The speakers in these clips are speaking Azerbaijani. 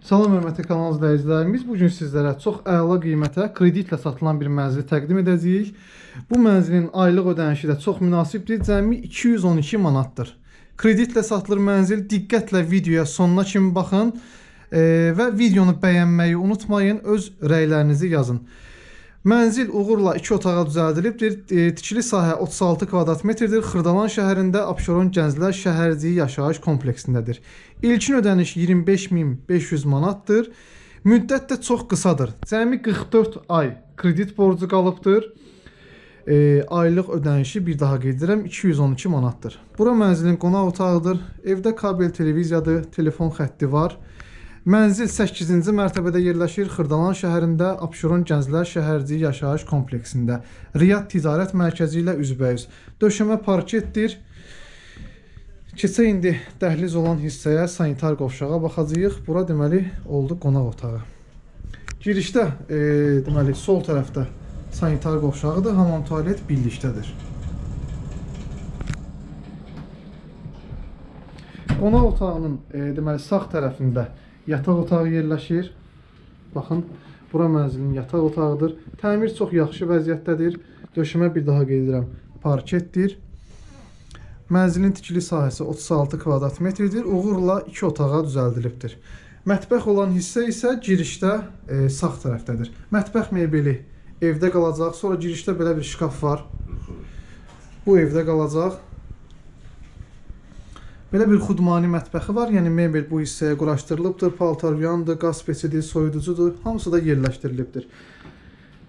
Salam hörmətli kanal izləyicilərimiz. Bu gün sizlərə çox əla qiymətə kreditlə satılan bir mənzili təqdim edəcəyik. Bu mənzilin aylıq ödənişi də çox münasibdir. Cəmi 212 manatdır. Kreditlə satılır mənzil. Diqqətlə videoya sonuna kimi baxın e, və videonu bəyənməyi unutmayın. Öz rəylərinizi yazın. Mənzil uğurla 2 otağa düzəldilibdir. E, tikili sahə 36 kvadrat metrdir. Xırdalan şəhərində Abşeron Gənclər Şəhərciyi yaşayış kompleksindədir. İlkin ödəniş 25500 manatdır. Müddət də çox qısadır. Cəmi 44 ay kredit borcu qalıbdır. E, aylıq ödənişi bir daha qeyd edirəm 212 manatdır. Bura mənzilin qonaq otağıdır. Evdə kabel televiziyadır, telefon xətti var. Mənzil 8-ci mərtəbədə yerləşir. Xırdalan şəhərində Abşeron Gənclər Şəhərciyi yaşayış kompleksində. Riyad Ticarət Mərkəzi ilə üzbəüz. Döşəmə parketdir. Keçək indi dəhliz olan hissəyə sanitar qovşağa baxacağıq. Bura deməli oldu qonaq otağı. Girişdə e, deməli sol tərəfdə sanitar qovşağıdır. Hamam tualet birlikdədir. Qonaq otağının e, deməli sağ tərəfində yataq otağı yerləşir. Baxın, bura mənzilin yataq otağıdır. Təmir çox yaxşı vəziyyətdədir. Döşəmə bir daha qeyd edirəm, parketdir. Mənzilin tikili sahəsi 36 kvadrat metrdir. Uğurla 2 otağa düzəldilibdir. Mətbəx olan hissə isə girişdə e, sağ tərəfdədir. Mətbəx mebeli evdə qalacaq. Sonra girişdə belə bir şkaf var. Bu evdə qalacaq. Belə bir xudmani mətbəxi var. Yəni mebel bu hissəyə quraşdırılıbdır. Paltaryandır, qaz peçidir, soyuducudur. Hamısı da yerləşdirilibdir.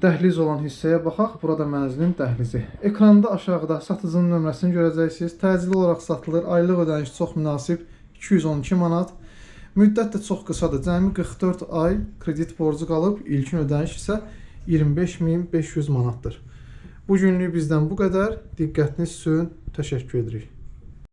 Dəhliz olan hissəyə baxaq. Burada mənzilin dəhlizi. Ekranda aşağıda satıcının nömrəsini görəcəksiniz. Təcili olaraq satılır. Aylıq ödəniş çox münasib 212 manat. Müddət də çox qısadır. Cəmi 44 ay kredit borcu qalıb. İlkin ödəniş isə 25500 manatdır. Bu günlük bizdən bu qədər. Diqqətiniz üçün təşəkkür edirik.